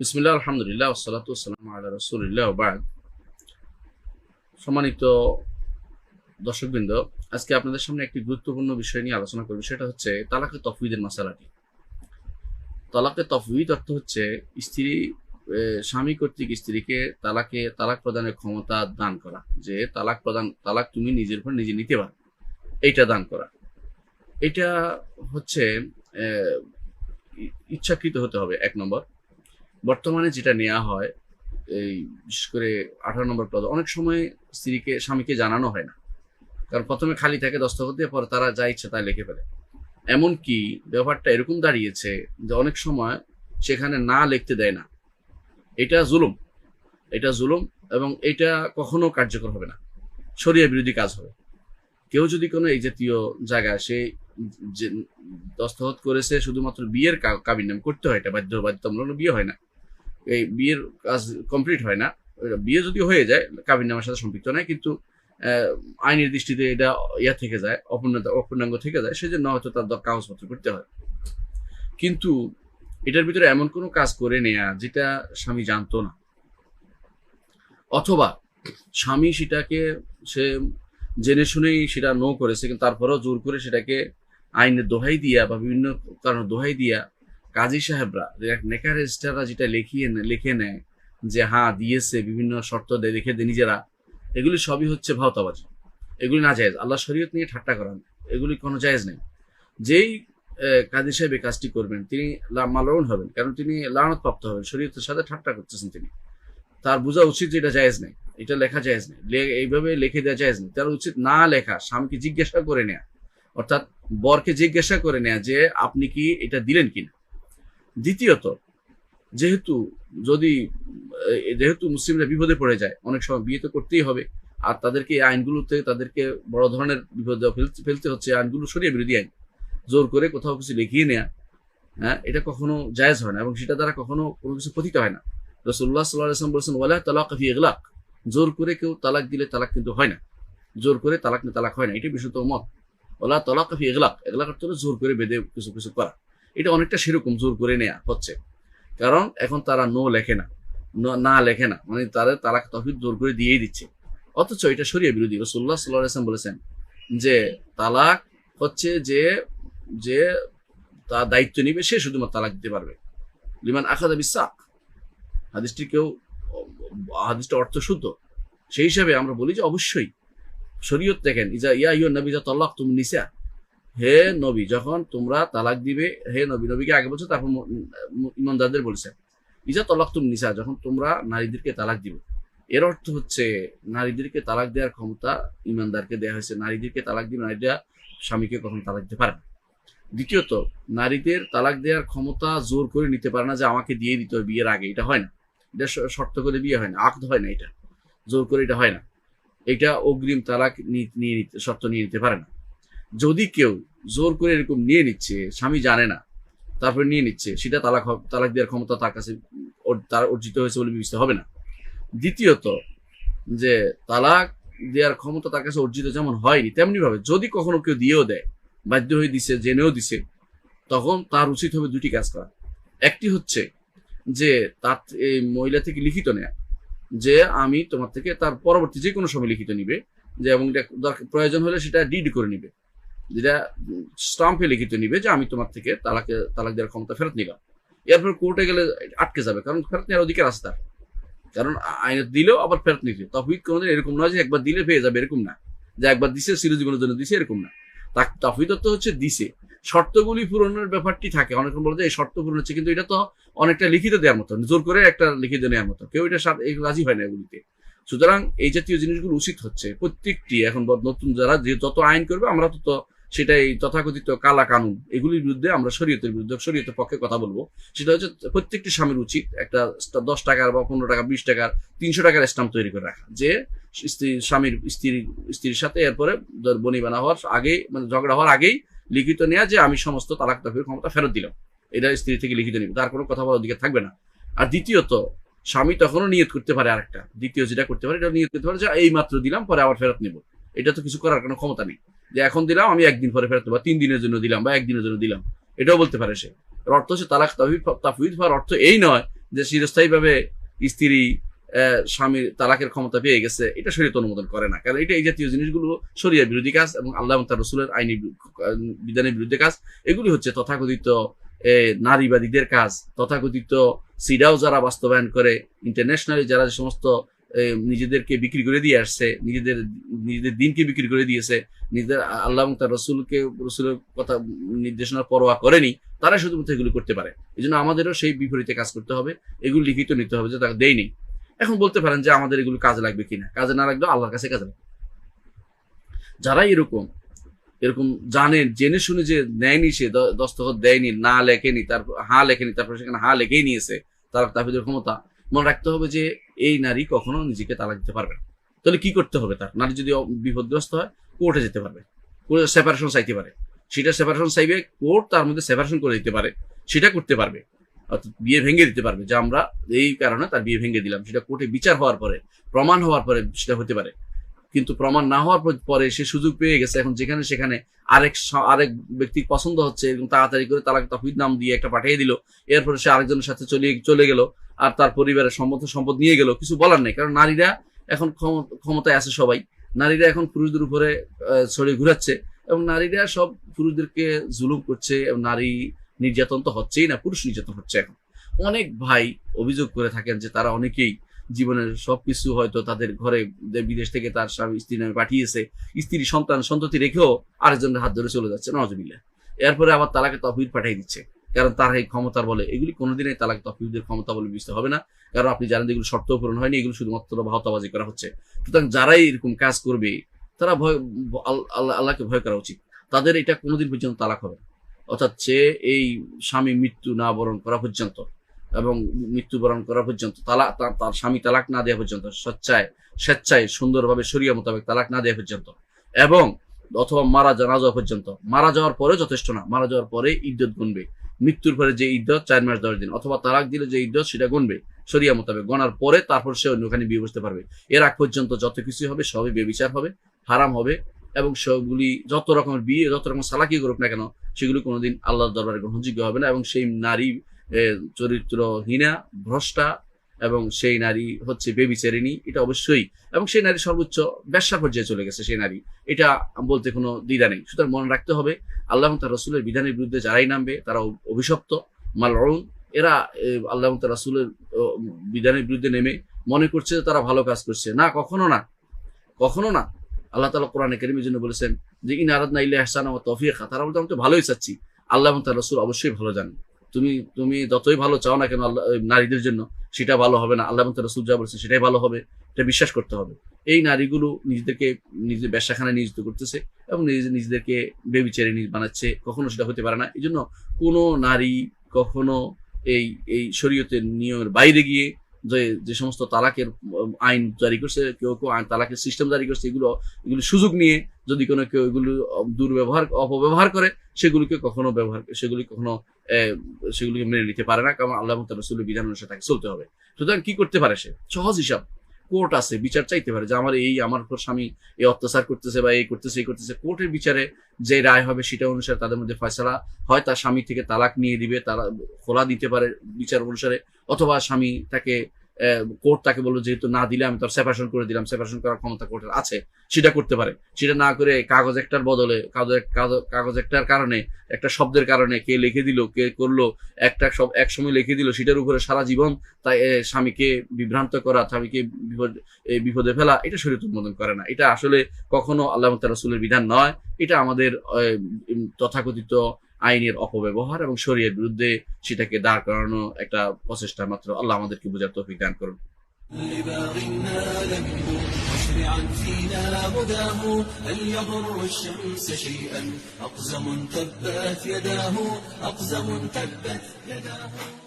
বিসমিল্লাহ, আলহামদুলিল্লাহ ওসালাত ওসালাম আল্লাহ রসুলিল্লাহ বাদ। সম্মানিত দর্শকবৃন্দ, আজকে আপনাদের সামনে একটি গুরুত্বপূর্ণ বিষয় নিয়ে আলোচনা করব, সেটা হচ্ছে তালাকে তফবিদের মশালাটি তালাকে তফবিদ অর্থ হচ্ছে স্ত্রী স্বামী কর্তৃক স্ত্রীকে তালাকে, তালাক প্রদানের ক্ষমতা দান করা, যে তালাক প্রদান, তালাক তুমি নিজের উপর নিজে নিতে পারো, এইটা দান করা। এটা হচ্ছে ইচ্ছাকৃত হতে হবে, এক নম্বর। বর্তমানে যেটা নেওয়া হয়, এই বিশেষ করে আঠারো নম্বর পদ অনেক সময় স্ত্রীকে, স্বামীকে জানানো হয় না। কারণ প্রথমে খালি থাকে দস্তখত দিয়ে পরে তারা যা ইচ্ছে তাই লিখে ফেলে। এমনকি ব্যাপারটা এরকম দাঁড়িয়েছে যে অনেক সময় সেখানে না লিখতে দেয় না। এটা জুলুম। এটা জুলুম এবং এটা কখনো কার্যকর হবে না। শরিয়া বিরোধী কাজ হবে। কেউ যদি কোনো এই জাতীয় জায়গায় সে দস্তখত করেছে, শুধুমাত্র বিয়ের কা- কাবিন নাম করতে হয় এটা, বাধ্য, বাধ্যতামূলক বিয়ে হয় না। এই বিয়ের কাজ কমপ্লিট হয় না। বিয়ে যদি হয়ে যায়, কাবিন নামের সাথে সম্পৃক্ত নয় কিন্তু আইনের দৃষ্টিতে এটা ইয়া থেকে যায়, অপূর্ণতা, অপূর্ণাঙ্গ থেকে যায়, সেজন্য হয়তো তার কাগজপত্র করতে হয়। কিন্তু এটার ভিতরে এমন কোনো কাজ করে নেয়া যেটা স্বামী জানতো না। অথবা স্বামী সেটাকে, সে জেনে শুনেই সেটা নো করেছে, কিন্তু তারপরেও জোর করে সেটাকে আইনের দোহাই দিয়া বা বিভিন্ন কারণে দোহাই দিয়া কাজী সাহেবরা নেকার রেজিস্টাররা যেটা লিখিয়ে লিখে নেয় যে হ্যাঁ দিয়েছে, বিভিন্ন শর্ত দেয় লিখে দেয় নিজেরা, এগুলি সবই হচ্ছে ভাওতাবাজি। এগুলি না জায়েজ আল্লাহ শরীয়ত নিয়ে ঠাট্টা করান। এগুলি কোনো জায়েজ নেই। যেই কাজী সাহেব কাজটি করবেন, তিনি মালউন হবেন, কারণ তিনি লানত প্রাপ্ত হবেন। শরীয়তের সাথে ঠাট্টা করতেছেন তিনি। তার বোঝা উচিত যে এটা জায়েজ নেই। এটা লেখা জায়েজ নেই। এইভাবে লিখে দেওয়া জায়েজ নেই। তার উচিত না লেখা, স্বামীকে জিজ্ঞাসা করে নেয়া। অর্থাৎ বরকে জিজ্ঞাসা করে নেয়া যে, আপনি কি এটা দিলেন কিনা? দ্বিতীয়ত, যেহেতু যদি যেহেতু মুসলিমরা বিপদে পড়ে যায়, অনেক সময় বিয়ে তো করতেই হবে, আর তাদেরকে এই আইনগুলোতে তাদেরকে বড় ধরনের বিপদে ফেলতে হচ্ছে আইনগুলো সরিয়ে বিরোধী আইন। জোর করে কোথাও কিছু লিখিয়ে নেয়া হ্যাঁ এটা কখনো জায়েজ হয় না এবং সেটা দ্বারা কখনো কোনো কিছু পতিত হয় না। রসুল্লাহ সাল্লাহ বলছেন, ওয়ালা তালাক ফি ইগলাক। জোর করে কেউ তালাক দিলে তালাক কিন্তু হয় না। জোর করে তালাক তালাক হয় না এটি বিশুদ্ধ মত। ওলা তালাক ফি ইগলাক। এগলাক অর্থ জোর করে বেঁধে কিছু কিছু করা। এটা অনেকটা সেরকম জোর করে নেয়া হচ্ছে। কারণ এখন তারা নো লেখে না। না লেখে না। মানে তারা তালাক তফিক জোর করে দিয়েই দিচ্ছে। অথচ এটা সরিয়ে বিরোধী। রসুল্লাহ সাল্লাহ আসলাম বলেছেন যে, তালাক হচ্ছে যে যে তার দায়িত্ব নিবে, সে শুধুমাত্র তালাক দিতে পারবে। লিমান আখাদা বিশ্বাক হাদিসটি কেউ, হাদিসটা অর্থ শুদ্ধ। সেই হিসাবে আমরা বলি যে অবশ্যই শরীয়ত দেখেন, ইজা, ইয়া ইয় নবী যা তল্লাক তুমি নিসা। হে নবী, যখন তোমরা তালাক দিবে, হে নবী, নবীকে আগে বলছো, তারপর ইমানদারদের বলেছে। ইজা তলাক তুমি নিসা, যখন তোমরা নারীদেরকে তালাক দিবে। এর অর্থ হচ্ছে, নারীদেরকে তালাক দেওয়ার ক্ষমতা ইমানদারকে দেওয়া হয়েছে। নারীদেরকে তালাক দিবে, নারীরা স্বামীকে কখনো তালাক দিতে পারে দ্বিতীয়ত, নারীদের তালাক দেওয়ার ক্ষমতা জোর করে নিতে পারে না যে, আমাকে দিয়ে দিতে হবে, বিয়ের আগে। এটা হয় না। এটা শর্ত করে বিয়ে হয় না। আকদ হয় না এটা। জোর করে এটা হয় না। এটা অগ্রিম তালাক নিয়ে নিতে শর্ত নিয়ে নিতে পারে না। যদি কেউ জোর করে এরকম নিয়ে নিচ্ছে, স্বামী জানে না, তারপরে নিয়ে নিচ্ছে, সেটা তালাক তালাক দেওয়ার ক্ষমতা তার কাছে তার অর্জিত হয়েছে বলে বিবেচিত হবে না। দ্বিতীয়ত, যে তালাক দেওয়ার ক্ষমতা তার কাছে অর্জিত যেমন হয়নি তেমনি ভাবে যদি কখনো কেউ দিয়েও দেয়, বাধ্য হয়ে দিছে, জেনেও দিছে, তখন তার উচিত হবে দুটি কাজ করা। একটি হচ্ছে যে তার এই মহিলা থেকে লিখিত নেয়া, যে আমি তোমার থেকে তার পরবর্তী যে কোনো সময় লিখিত নিবে, যে এবং প্রয়োজন হলে সেটা ডিড করে নিবে। যেটা স্টাম্পে লিখিত নিবে যে আমি তোমার থেকে তালাকে, তালাক দেওয়ার ক্ষমতা ফেরত নিলাম। এরপর কোর্টে গেলে আটকে যাবে, কারণ ফেরত নেওয়ার অধিকার আছে কারণ আইনে দিলেও আবার ফেরত নিতে তফিক কোনোদিন এরকম নয় যে একবার দিলে পেয়ে যাবে, এরকম না। যে একবার দিছে চিরজীবনের জন্য দিছে, এরকম না। তফিদত তো হচ্ছে দিছে। শর্তগুলি পূরণের ব্যাপারটি থাকে। অনেকে বলে যে এই শর্ত পূরণ হচ্ছে, কিন্তু এটা তো অনেকটা লিখিত দেওয়ার মতো জোর করে একটা লিখিত নেওয়ার মতো। কেউ এটা রাজি হয় না এগুলিতে। সুতরাং এই জাতীয় জিনিসগুলো উচিত হচ্ছে। প্রত্যেকটি এখন নতুন যারা যে যত আইন করবে, আমরা তত সেটা এই তথাকথিত কালা কানুন এগুলির বিরুদ্ধে আমরা শরীয়তের বিরুদ্ধে, শরীয়তের পক্ষে কথা বলব। সেটা হচ্ছে প্রত্যেকটি স্বামীর উচিত একটা দশ টাকার বা পনেরো টাকা, বিশ টাকার, তিনশো টাকার স্ট্যাম্প তৈরি করে রাখা। যে স্ত্রী, স্বামীর স্ত্রী, স্ত্রীর সাথে এরপরে বনি বানা হওয়ার আগেই মানে ঝগড়া হওয়ার আগেই লিখিত নেওয়া যে আমি সমস্ত তালাক তফির ক্ষমতা ফেরত দিলাম। এটা স্ত্রী থেকে লিখিত নিবে। তার কোনো কথা বলার অধিকার থাকবে না। আর দ্বিতীয়ত, স্বামী তখনও নিয়ত করতে পারে আরেকটা। দ্বিতীয় যেটা করতে পারে, এটা নিয়ত করতে পারে যে এই মাত্র দিলাম, পরে আবার ফেরত নেব। এটা তো কিছু করার কোনো ক্ষমতা নেই। যে এখন দিলাম, আমি একদিন পরে ফেরত বা তিন দিনের জন্য দিলাম বা একদিনের জন্য দিলাম। এটাও বলতে পারে সে। অর্থ হচ্ছে তালাক তাফিদ হওয়ার অর্থ এই নয় যে চিরস্থায়ীভাবে স্ত্রী স্বামীর তালাকের ক্ষমতা পেয়ে গেছে। এটা শরীয়ত অনুমোদন করে না। কারণ এটা এই জাতীয় জিনিসগুলো শরিয়া বিরোধী কাজ এবং আল্লাহ তার রসুলের আইনি বিধানের বিরুদ্ধে কাজ। এগুলি হচ্ছে তথাকথিত নারীবাদীদের কাজ, তথাকথিত সিডাও যারা বাস্তবায়ন করে ইন্টারন্যাশনালি যারা যে সমস্ত নিজেদেরকে বিক্রি করে দিয়ে আসছে, নিজেদের নিজেদের দিনকে বিক্রি করে দিয়েছে, নিজেদের আল্লাহ এবং তার রসুলকে, রসুলের কথা নির্দেশনার পরোয়া করেনি তারা শুধুমাত্র এগুলো করতে পারে। এই জন্য আমাদেরও সেই বিপরীতে কাজ করতে হবে, এগুলো লিখিত নিতে হবে যে তাকে দেয়নি। এখন বলতে পারেন যে আমাদের এগুলো কাজে লাগবে কিনা। কাজে না লাগলেও আল্লাহর কাছে কাজে লাগবে। যারা এরকম এরকম জানে, জেনে শুনে যে নেয়নি সে দস্তখত দেয়নি, না লেখেনি তারপর হা লেখেনি, তারপর সেখানে হা লেখেই নিয়েছে, তার তাফিদের ক্ষমতা, মনে রাখতে হবে যে এই নারী কখনো নিজেকে তালাক দিতে পারবে না। তাহলে কি করতে হবে তার? নারী যদি বিপদগ্রস্ত হয়, কোর্টে যেতে পারবে। কোর্টে সেপারেশন চাইতে পারে। সেটা সেপারেশন চাইবে, কোর্ট তার মধ্যে সেপারেশন করে দিতে পারে। সেটা করতে পারবে। অর্থাৎ বিয়ে ভেঙে দিতে পারবে। যে আমরা এই কারণে তার বিয়ে ভেঙে দিলাম। সেটা কোর্টে বিচার হওয়ার পরে, প্রমাণ হওয়ার পরে সেটা হতে পারে। কিন্তু প্রমাণ না হওয়ার পর- সে সুযোগ পেয়ে গেছে। এখন যেখানে সেখানে আরেক আরেক ব্যক্তির পছন্দ হচ্ছে এবং তাড়াতাড়ি করে তালাক তফিদ নাম দিয়ে একটা পাঠিয়ে দিল। এরপরে সে আরেকজনের সাথে চলে চলে গেল। আর তার পরিবারের সম্মত সম্পদ নিয়ে গেল। কিছু বলার নেই। কারণ নারীরা এখন ক্ষম- ক্ষমতায় আছে সবাই। নারীরা এখন পুরুষদের উপরে ছড়িয়ে ঘুরাচ্ছে এবং নারীরা সব পুরুষদেরকে জুলুম করছে এবং নারী নির্যাতন তো হচ্ছেই না, পুরুষ নির্যাতন হচ্ছে এখন। অনেক ভাই অভিযোগ করে থাকেন যে তারা অনেকেই জীবনের সবকিছু হয়তো তাদের ঘরে বিদেশ থেকে তার স্বামী, স্ত্রী নামে পাঠিয়েছে, স্ত্রী, সন্তান, সন্ততি রেখেও আরেকজনের হাত ধরে চলে যাচ্ছে নজবিল্লা এরপরে আবার তালাকে তহবিল পাঠিয়ে দিচ্ছে। কারণ তার এই ক্ষমতার বলে, এগুলি কোনোদিনই তালাক তহবিলদের ক্ষমতা বলে বুঝতে হবে না। কারণ আপনি জানেন এগুলো শর্ত পূরণ হয়নি, এগুলো শুধুমাত্র ভাওতাবাজি করা হচ্ছে। সুতরাং যারাই এরকম কাজ করবে, তারা ভয়, আল- আল্লাহ আল্লাহকে ভয় করা উচিত। তাদের এটা কোনোদিন পর্যন্ত তালাক হবে অর্থাৎ সে এই স্বামী মৃত্যু না বরণ করা পর্যন্ত এবং মৃত্যুবরণ করা পর্যন্ত তালাক তার- তার স্বামী তালাক না দেওয়া পর্যন্ত স্বেচ্ছায় স্বেচ্ছায়, সুন্দরভাবে সরিয়া মোতাবেক তালাক না দেওয়া পর্যন্ত এবং অথবা মারা যা- না যাওয়া পর্যন্ত, মারা যাওয়ার পরে যথেষ্ট না, মারা যাওয়ার পরে ইদ্যত গুনবে। মৃত্যুর পরে যে ইদ্যত চার মাস, দশ দিন, অথবা তালাক দিলে যে ইদ্যত সেটা গণবে সরিয়া মোতাবেক। গণার পরে তারপর সে অন্যখানে বিয়ে বসতে পারবে। এর আগ পর্যন্ত যত কিছু হবে, সবই বেবিচার হবে, হারাম হবে, এবং সবগুলি যত রকমের বিয়ে, যত রকম সালাকি করুক না কেন, সেগুলি কোনোদিন আল্লাহর দরবারে গ্রহণযোগ্য হবে না, এবং সেই নারী চরিত্রহীনা, ভ্রষ্টা এবং সেই নারী হচ্ছে বেবিচারিণী এটা অবশ্যই। এবং সেই নারী সর্বোচ্চ ব্যবসা পর্যায়ে চলে গেছে সেই নারী। এটা বলতে কোনো দ্বিধা নেই। সুতরাং মনে রাখতে হবে, আল্লাহ তার রসুলের বিধানের বিরুদ্ধে যারাই নামবে তারা অভিশপ্ত মালরুন এরা আল্লাহ তার রসুলের বিধানের বিরুদ্ধে নেমে মনে করছে যে তারা ভালো কাজ করছে। না, কখনো না। কখনো না। আল্লাহ তালা কোরআনে কেরিমের জন্য বলেছেন যে, ইন আরাদ না ইল্লা হাসান ও তফিকা। তারা বলতে আমি তো ভালোই চাচ্ছি। আল্লাহ তার রসুল অবশ্যই ভালো জানেন। তুমি তুমি যতই ভালো চাও না কেন আল্লাহ নারীদের জন্য সেটা ভালো হবে না, আল্লাহ রসুল যা বলছে সেটাই ভালো হবে, এটা বিশ্বাস করতে হবে। এই নারীগুলো নিজেদেরকে নিজের ব্যবসাখানায় নিয়োজিত করতেছে এবং নিজে, নিজেদেরকে বেবিচারে বানাচ্ছে, কখনো সেটা হতে পারে না। এই জন্য কোনো নারী কখনো এই এই শরীয়তের নিয়মের বাইরে গিয়ে যে যে সমস্ত তালাকের আইন জারি করছে, কেউ কেউ তালাকের সিস্টেম জারি করছে, এগুলো এগুলো সুযোগ নিয়ে যদি কোনো কেউ এগুলো দুর্ব্যবহার, অপব্যবহার করে, সেগুলিকে কখনো ব্যবহার, সেগুলি কখনো সেগুলিকে মেনে নিতে পারে না, কারণ আল্লাহ রসুলের বিধান অনুসারে তাকে চলতে হবে। সুতরাং কি করতে পারে সে? সহজ হিসাব, কোর্ট আছে, বিচার চাইতে পারে, যে আমার এই, আমার উপর স্বামী এই অত্যাচার করতেছে বা এই করতেছে এই করতেছে। কোর্টের বিচারে যে রায় হবে সেটা অনুসারে তাদের মধ্যে ফয়সলা হয়, তার স্বামী থেকে তালাক নিয়ে দিবে, তারা খোলা দিতে পারে বিচার অনুসারে, অথবা স্বামী তাকে কোর্ট তাকে বলল, যেহেতু না দিলে আমি তার সেপারেশন করে দিলাম সেপারেশন করার ক্ষমতা কোর্টের আছে, সেটা করতে পারে। সেটা না করে কাগজ একটার বদলে, কাগজ একটার কারণে, একটা শব্দের কারণে কে লিখে দিল, কে করল, একটা সব, এক সময় লিখে দিল, সেটার উপরে সারা জীবন তাই স্বামীকে বিভ্রান্ত করা, স্বামীকে বিপদ ফেলা, এটা শরীর অনুমোদন করে না। এটা আসলে কখনো আল্লাহ রসুলের বিধান নয়। এটা আমাদের তথাকথিত আইনের অপব্যবহার এবং শরীরের বিরুদ্ধে সেটাকে দাঁড় করানো একটা প্রচেষ্টা মাত্র আল্লাহ আমাদেরকে বোঝার তৌফিক দান করুন لباغ نال منه مسرعا فينا هداه هل يضر الشمس شيئا أقزم تبت يداه أقزم تبت يداه